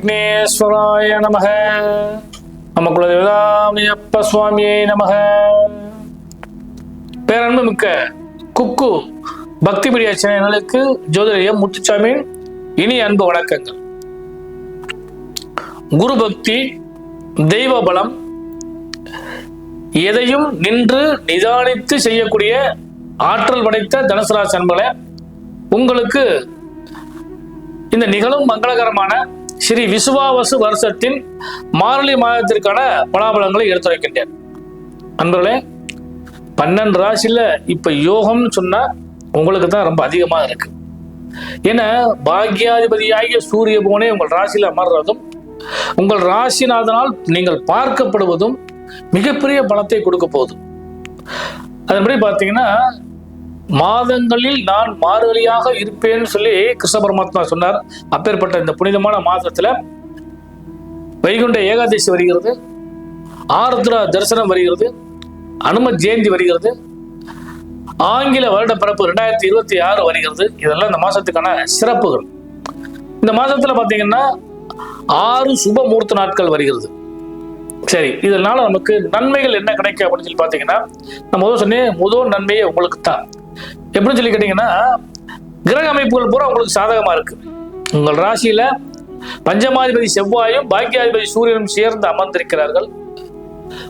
விக்னேஸ்வராய நமக. நம்ம குலதேவதாமியப்ப சுவாமியே நமக. பேரன்பு மிக்க குக்கு பக்தி மீடியா சேனலுக்கு ஜோதிடம் முத்துச்சாமியின் இனி அன்பு வணக்கங்கள். குரு பக்தி தெய்வ பலம் எதையும் நின்று நிதானித்து செய்யக்கூடிய ஆற்றல் படைத்த தனுசராசி அன்பளே உங்களுக்கு இந்த நிகழும் மங்களகரமான ஸ்ரீ விசுவாவசு வருஷத்தின் மார்கழி மாதத்திற்கான பலாபலங்களை எடுத்துரைக்கின்றேன். அன்பர்களே பன்னெண்டு ராசியில இப்போ யோகம்னு சொன்னால் உங்களுக்கு தான் ரொம்ப அதிகமாக இருக்கு. ஏன்னா பாக்யாதிபதியாகிய சூரிய போனே உங்கள் ராசியில அமர்றதும் உங்கள் ராசிநாதனால் நீங்கள் பார்க்கப்படுவதும் மிகப்பெரிய பலத்தை கொடுக்க போகுது. அதன்படி பார்த்தீங்கன்னா மாதங்களில் நான் மாறுதலியாக இருப்பேன்னு சொல்லி கிருஷ்ண பரமாத்மா சொன்னார். அப்பேற்பட்ட இந்த புனிதமான மாதத்துல வைகுண்ட ஏகாதசி வருகிறது ஆருத்ரா தரிசனம் வருகிறது அனும ஜெயந்தி வருகிறது ஆங்கில வருட பிறப்பு ரெண்டாயிரத்தி இருபத்தி ஆறு வருகிறது. இதெல்லாம் இந்த மாசத்துக்கான சிறப்புகள். இந்த மாதத்துல பாத்தீங்கன்னா ஆறு சுப முகூர்த்த நாட்கள் வருகிறது. சரி இதனால நமக்கு நன்மைகள் என்ன கிடைக்கும் அப்படின்னு சொல்லி பாத்தீங்கன்னா நான் முதல் சொன்னேன் முதல் நன்மையே உங்களுக்கு தான் எப்படின்னு சொல்லி கேட்டீங்கன்னா கிரக அமைப்புகள் பூரா உங்களுக்கு சாதகமா இருக்கு. உங்கள் ராசியில பஞ்சமாதிபதி செவ்வாயும் பாக்கியாதிபதி சூரியனும் சேர்ந்து அமர்ந்திருக்கிறார்கள்.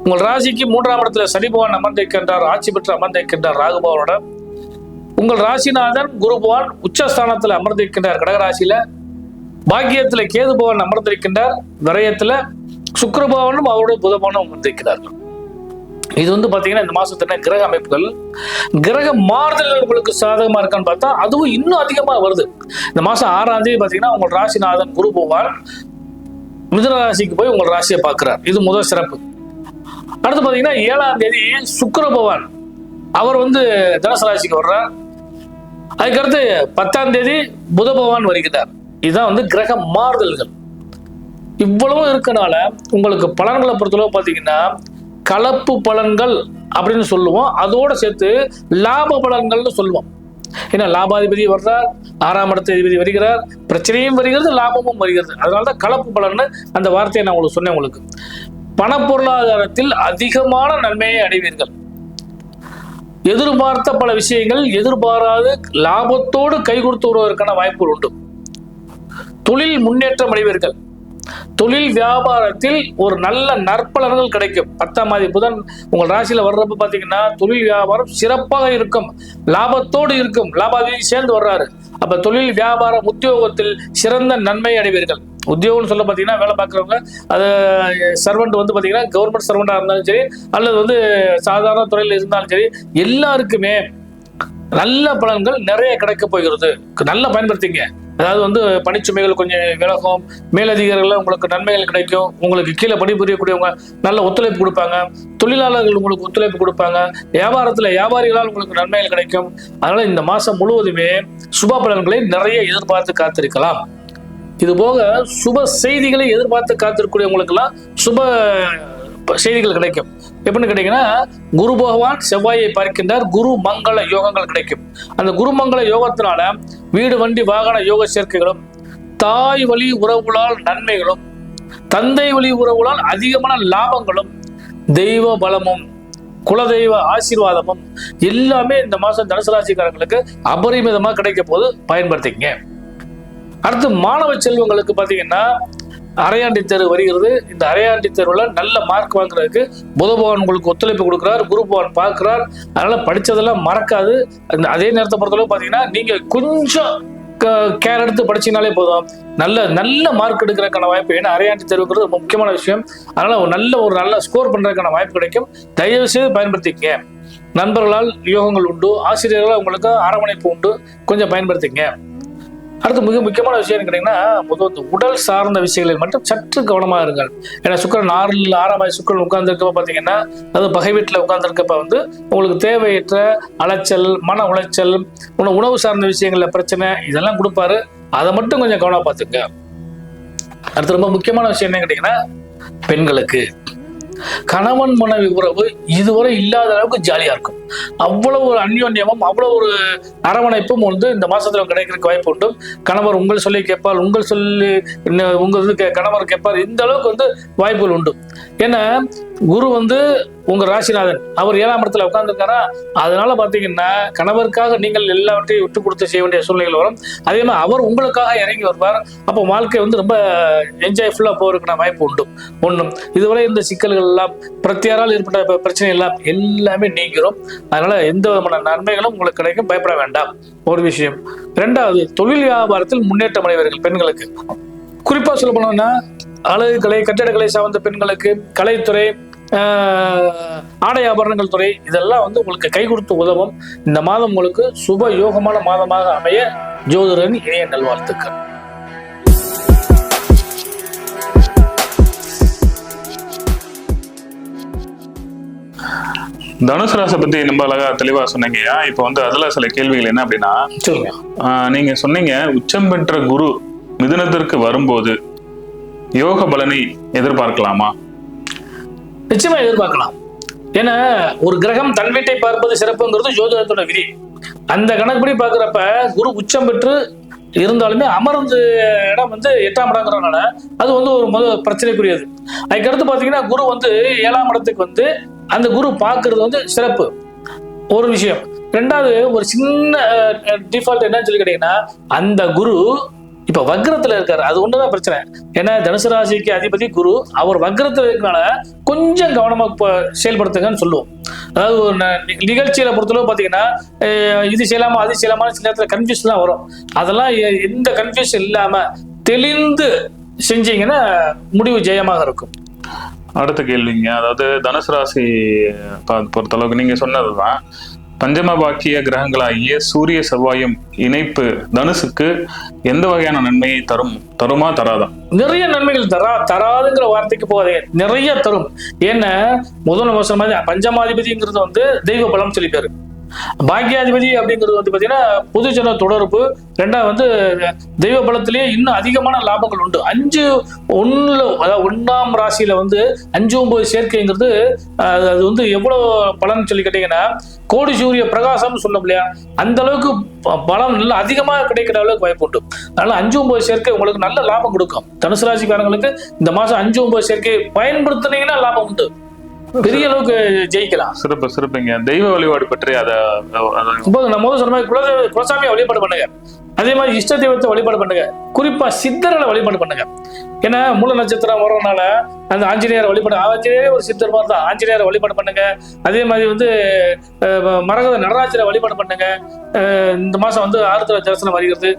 உங்கள் ராசிக்கு மூன்றாம் இடத்துல சனிபகவான் அமர்ந்திருக்கின்றார் ஆட்சி பெற்று அமர்ந்திருக்கின்றார் ராகுபவனோட உங்கள் ராசிநாதன் குருபவான் உச்சஸ்தானத்தில் அமர்ந்திருக்கின்றார் கடகராசியில பாக்கியத்தில் கேதுபவன் அமர்ந்திருக்கின்றார் விரயத்தில் சுக்கரபவனும் அவருடைய புதபவனும் அமர்ந்திருக்கிறார்கள். இது வந்து பாத்தீங்கன்னா இந்த மாசத்துல கிரக அமைப்புகள் கிரக மாறுதல்கள் உங்களுக்கு சாதகமா இருக்கான்னு பார்த்தா அதுவும் இன்னும் அதிகமா வருது. இந்த மாசம் ஆறாம் தேதி பாத்தீங்கன்னா உங்கள் ராசிநாதன் குரு போவார். மிதுன ராசிக்கு போய் உங்கள் ராசியை பார்க்கிறார். இது முதல் சிறப்பு. அடுத்து பாத்தீங்கன்னா ஏழாம் தேதி சுக்கர பகவான். அவர் வந்து தனுசு ராசிக்கு வர்றார். அதுக்கடுத்து பத்தாம் தேதி புத பகவான் வருகிறார். இதுதான் வந்து கிரக மாறுதல்கள். இவ்வளவும் இருக்கனால உங்களுக்கு பலன்களை பொறுத்தளவு பார்த்தீங்கன்னா கலப்பு பலன்கள் அப்படின்னு சொல்லுவோம். அதோட சேர்த்து லாப பலன்கள்னு சொல்லுவோம். ஏன்னா லாபாதிபதி வர்றார் ஆறாம் இடத்த அதிபதி வருகிறார் பிரச்சனையும் வருகிறது லாபமும் வருகிறது. அதனால தான் கலப்பு பலன்னு அந்த வார்த்தையை நான் உங்களுக்கு சொன்னேன் உங்களுக்கு. பணப்பொருளாதாரத்தில் அதிகமான நன்மையை அடைவீர்கள். எதிர்பார்த்த பல விஷயங்கள் எதிர்பாராது லாபத்தோடு கை கொடுத்து வருவதற்கான வாய்ப்புகள் உண்டு. தொழில் முன்னேற்றம் அடைவீர்கள். தொழில் வியாபாரத்தில் ஒரு நல்ல நற்பலன்கள் கிடைக்கும். பத்தாம் தேதி புதன் உங்கள் ராசியில வர்றப்ப பாத்தீங்கன்னா தொழில் வியாபாரம் சிறப்பாக இருக்கும். லாபத்தோடு இருக்கும். லாபாதிபதி சேர்ந்து வர்றாரு. அப்ப தொழில் வியாபாரம் உத்தியோகத்தில் சிறந்த நன்மை அடைவீர்கள். உத்தியோகம்னு சொல்ல பார்த்தீங்கன்னா வேலை பார்க்குறவங்க அது சர்வெண்ட் வந்து பார்த்தீங்கன்னா கவர்மெண்ட் சர்வெண்டாக இருந்தாலும் சரி அல்லது வந்து சாதாரண துறையில் இருந்தாலும் சரி எல்லாருக்குமே நல்ல பலன்கள் நிறைய கிடைக்க போகிறது. நல்லா பயன்படுத்திங்க. அதாவது வந்து பணிச்சுமைகள் கொஞ்சம் விலகும். மேலதிகாரிகள் உங்களுக்கு நன்மைகள் கிடைக்கும். உங்களுக்கு கீழே பணிபுரியக்கூடியவங்க நல்ல ஒத்துழைப்பு கொடுப்பாங்க. தொழிலாளர்கள் உங்களுக்கு ஒத்துழைப்பு கொடுப்பாங்க. வியாபாரத்தில் வியாபாரிகளால் உங்களுக்கு நன்மைகள் கிடைக்கும். அதனால இந்த மாதம் முழுவதுமே சுப பலன்களை நிறைய எதிர்பார்த்து காத்திருக்கலாம். இது போக சுப செய்திகளை எதிர்பார்த்து காத்திருக்கக்கூடியவங்களுக்கெல்லாம் சுப செய்திகள் கிடைக்கும். எப்படின்னு கேட்டீங்கன்னா குரு பகவான் செவ்வாயை பார்க்கின்றார். குரு மங்கள யோகங்கள் கிடைக்கும். அந்த குரு மங்கள யோகத்தினால வீடு வண்டி வாகன யோக சேர்க்கைகளும் தாய் வழி உறவுகளால் நன்மைகளும் தந்தை வழி உறவுகளால் அதிகமான லாபங்களும் தெய்வ பலமும் குலதெய்வ ஆசீர்வாதமும் எல்லாமே இந்த மாசம் தனுசு ராசிக்காரங்களுக்கு அபரிமிதமா கிடைக்க போது பயன்படுத்திக்கங்க. அடுத்து மாணவ செல்வங்களுக்கு பார்த்தீங்கன்னா அரையாண்டி தேர்வு வருகிறது. இந்த அரையாண்டி தேர்வுல நல்ல மார்க் வாங்குறதுக்கு புத பகவான் உங்களுக்கு ஒத்துழைப்பு கொடுக்குறார் குரு பகவான் பார்க்கிறார். அதனால படித்ததெல்லாம் மறக்காது. அந்த அதே நேரத்தை பொறுத்தளவு பார்த்தீங்கன்னா நீங்க கொஞ்சம் கேர் எடுத்து படிச்சீங்கனாலே போதும். நல்ல நல்ல மார்க் எடுக்கிறதுக்கான வாய்ப்பு. ஏன்னா அரையாண்டி தேர்வுங்கிறது ரொம்ப முக்கியமான விஷயம். அதனால ஒரு நல்ல ஒரு நல்ல ஸ்கோர் பண்றதுக்கான வாய்ப்பு கிடைக்கும். தயவு செய்து பயன்படுத்திக்கங்க நண்பர்களால் யோகங்கள் உண்டு. ஆசிரியர்களால் உங்களுக்கு அரவணைப்பு உண்டு. கொஞ்சம் பயன்படுத்திங்க. அடுத்து மிக முக்கியமான விஷயம் கேட்டீங்கன்னா பொதுவாக இந்த உடல் சார்ந்த விஷயங்களில் மட்டும் சற்று கவனமாக இருங்கள். ஏன்னா சுக்கரன் ஆறில் ஆறாம் ஆய் சுக்கரன் உட்கார்ந்துருக்கப்ப பார்த்தீங்கன்னா அது பகை வீட்டில் உட்கார்ந்துருக்கப்ப வந்து உங்களுக்கு தேவையற்ற அலைச்சல் மன உளைச்சல் உணவு உணவு சார்ந்த விஷயங்களில் பிரச்சனை இதெல்லாம் கொடுப்பாரு. அதை மட்டும் கொஞ்சம் கவனமாக பார்த்துங்க. அடுத்து ரொம்ப முக்கியமான விஷயம் என்ன கேட்டீங்கன்னா பெண்களுக்கு. கணவன் மனைவி உறவு இதுவரை இல்லாத அளவுக்கு ஜாலியாக இருக்கும். அவ்வளவு ஒரு அந்யோன்யமும் அவ்வளவு ஒரு அரவணைப்பும் வந்து இந்த மாசத்துல கிடைக்கிறதுக்கு வாய்ப்பு உண்டு. கணவர் உங்கள் சொல்லி கேட்பார் உங்கள் சொல்லி உங்கள் வந்து கணவர் கேட்பார். இந்த அளவுக்கு வந்து வாய்ப்புகள் உண்டு. ஏன்னா குரு வந்து உங்க ராசிநாதன். அவர் ஏழாம் இடத்துல உட்கார்ந்துருக்காரா? அதனால பாத்தீங்கன்னா கணவருக்காக நீங்கள் எல்லாவற்றையும் விட்டு கொடுத்து செய்ய வேண்டிய சூழ்நிலைகள் வரும். அதே மாதிரி அவர் உங்களுக்காக இறங்கி வருவார். அப்போ வாழ்க்கை வந்து ரொம்ப என்ஜாய்ஃபுல்லா போறதுக்கான வாய்ப்பு உண்டு. ஒண்ணும். இதுவரை இந்த சிக்கல்கள் எல்லாம் பிரத்தியாரால் ஏற்பட்ட பிரச்சனை எல்லாம் எல்லாமே நீங்கிறோம் அதனால எந்த விதமான நன்மைகளும் உங்களுக்கு கிடைக்கும் பயப்பட வேண்டாம். ஒரு விஷயம். ரெண்டாவது தொழில் வியாபாரத்தில் முன்னேற்றம் அடைவர்கள் பெண்களுக்கு. குறிப்பா சொல்ல போனோம்னா அழகு கலை கட்டிடக்கலை சார்ந்த பெண்களுக்கு கலைத்துறை ஆஹ், ஆடை ஆபரணங்கள் துறை இதெல்லாம் வந்து உங்களுக்கு கை கொடுத்து உதவும். இந்த மாதம் உங்களுக்கு சுப யோகமான மாதமாக அமைய ஜோதிடன் இணைய நல்வாழ்த்துக்கள். தனுசு ராசி பத்தி ரொம்ப அழகா தெளிவா சொன்னீங்கய்யா. இப்போ வந்து அதுல சில கேள்விகள் என்ன அப்படின்னா நீங்க சொன்னீங்க உச்சம் பெற்ற குரு மிதுனத்திற்கு வரும்போது யோக பலனை எதிர்பார்க்கலாமா? நிச்சயமா எதிர்பார்க்கலாம். ஏன்னா ஒரு கிரகம் தன் வீட்டை பார்ப்பது சிறப்புங்கிறது ஜோதிடத்தோட விதி. அந்த கணக்குப்படி பார்க்குறப்ப குரு உச்சம் பெற்று இருந்தாலுமே அமர்ந்த இடம் வந்து எட்டாம் இடங்கிறதுனால அது வந்து ஒரு முத பிரச்சனைக்குரியது. அதுக்கடுத்து பார்த்தீங்கன்னா குரு வந்து ஏழாம் இடத்துக்கு வந்து அந்த குரு பார்க்கறது வந்து சிறப்பு. ஒரு விஷயம். ரெண்டாவது ஒரு சின்ன டிஃபால்ட் என்னன்னு சொல்லி கேட்டீங்கன்னா அந்த குரு இப்ப வக்ரத்துல இருக்காரு. அது ஒண்ணுதான் பிரச்சனை. ஏன்னா தனுசு ராசிக்கு அதிபதி குரு அவர் வக்ரத்துல இருக்கனால கொஞ்சம் கவனமா செயல்படுத்துங்கன்னு சொல்லுவோம். அதாவது ஒரு ந- நிகழ்ச்சியில பொறுத்தளவு பாத்தீங்கன்னா இது செய்யலாமா அது செய்யலாமா சில நேரத்துல கன்ஃபியூஷன்லாம் வரும். அதெல்லாம் எ- எந்த கன்ஃபியூஷன் இல்லாம தெளிந்து செஞ்சீங்கன்னா முடிவு ஜெயமாக இருக்கும். அடுத்த கேள்விங்க. அதாவது தனுசு ராசி பொறுத்தளவுக்கு நீங்க சொன்னதுதான். பஞ்சம பாக்கிய கிரகங்களாகிய சூரிய செவ்வாயும் இணைப்பு தனுசுக்கு எந்த வகையான நன்மையை தரும் தருமா தராதா? நிறைய நன்மைகள் தரா தராதுங்கிற வார்த்தைக்கு போகாதீங்க நிறைய தரும். ஏன்னா முதல் வருஷம் மாதிரி பஞ்சமாதிபதிங்கிறது வந்து தெய்வ பலம் சொல்லி பேரு பாக்கியாதிபதி அப்படிங்கிறது வந்து பார்த்தீங்கன்னா பொதுஜன தொடர்பு. ரெண்டாவது வந்து தெய்வ பலத்திலேயே இன்னும் அதிகமான லாபங்கள் உண்டு. அஞ்சு ஒண்ணுல அதாவது ஒண்ணாம் ராசியில வந்து அஞ்சு ஒன்பது சேர்க்கைங்கிறது அது வந்து எவ்வளவு பலன் சொல்லி கேட்டீங்கன்னா கோடி சூரிய பிரகாசம்னு சொல்ல இல்லையா? அந்த அளவுக்கு பலம் நல்ல அதிகமா கிடைக்கிற அளவுக்கு வாய்ப்பு உண்டு. அதனால அஞ்சு ஒன்பது சேர்க்கை உங்களுக்கு நல்ல லாபம் கொடுக்கும். தனுசு ராசிக்காரங்களுக்கு இந்த மாசம் அஞ்சு ஒன்பது சேர்க்கை பயன்படுத்துனீங்கன்னா லாபம் உண்டு. பெரிய அளவுக்கு ஜெயிக்கலாம். சிறப்பு சிறப்புங்க. தெய்வ வழிபாடு பற்றி அதை முதல் சொன்ன மாதிரி குலதெய்வ குலசாமியை வழிபாடு பண்ணுங்க. அதே மாதிரி இஷ்ட தெய்வத்தை வழிபாடு பண்ணுங்க. குறிப்பா சித்தர்களை வழிபாடு பண்ணுங்க. ஏன்னா மூல நட்சத்திரம் வர்றதுனால அந்த ஆஞ்சநேயரை வழிபாடு ஆஞ்சநேயரே ஒரு சித்தர் மாதிரி தான். ஆஞ்சநேயரை வழிபாடு பண்ணுங்க. அதே மாதிரி வந்து மரகத நடராஜரை வழிபாடு பண்ணுங்க. இந்த மாசம் வந்து ஆறுதல தரிசனம் வருகிறது.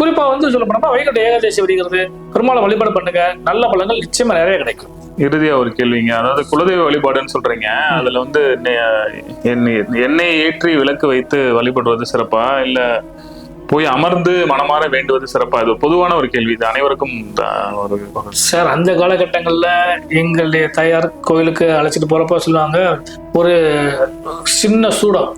குறிப்பா வந்து சொல்ல போனோம்னா வைகுண்ட ஏகாதேசி வருகிறது. பெருமாளை வழிபாடு பண்ணுங்க. நல்ல பலன்கள் நிச்சயமா நிறைய கிடைக்கும். இறுதியா ஒரு கேள்விங்க அதாவது குலதெய்வ வழிபாடுன்னு சொல்றீங்க. அதுல வந்து எண்ணெய் ஏற்றி விளக்கு வைத்து வழிபடுவது சிறப்பா? இல்ல போய் அமர்ந்து மனமாற வேண்டுவது சிறப்பா? இது பொதுவான ஒரு கேள்வி. இது அனைவருக்கும் ஒரு சார் அந்த காலகட்டங்களில் எங்களுடைய தயார் கோயிலுக்கு அழைச்சிட்டு போறப்ப சொல்லுவாங்க ஒரு சின்ன சூடம்.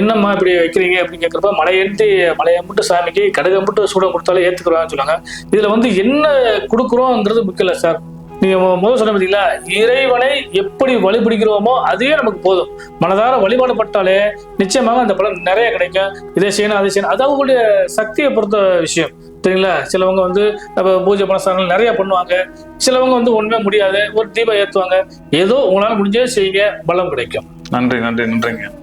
என்னம்மா இப்படி வைக்கிறீங்க அப்படின்னு கேட்குறப்ப மலையேற்றி மலையம்பிட்டு சாமிக்கு கடுகம்பிட்டு சூடம் கொடுத்தாலும் ஏற்றுக்குறாங்கன்னு சொல்லுவாங்க. இதில் வந்து என்ன கொடுக்குறோங்கிறது முக்கியம் இல்லை சார். நீங்க முதல் சொன்ன பார்த்தீங்களா இறைவனை எப்படி வழிபிடிக்கிறோமோ அதே நமக்கு போதும். மனதார வழிபாடுபட்டாலே நிச்சயமாக அந்த பலன் நிறைய கிடைக்கும். இதை செய்யணும் அதை செய்யணும். அது அவங்களுடைய சக்தியை பொறுத்த விஷயம். சரிங்களா? சிலவங்க வந்து நம்ம பூஜை பணசாரங்கள் நிறைய பண்ணுவாங்க. சிலவங்க வந்து ஒண்ணுமே முடியாது. ஒரு தீபம் ஏற்றுவாங்க ஏதோ உங்களால முடிஞ்சே செய்யுங்க. பலம் கிடைக்கும். நன்றி நன்றி நன்றிங்க.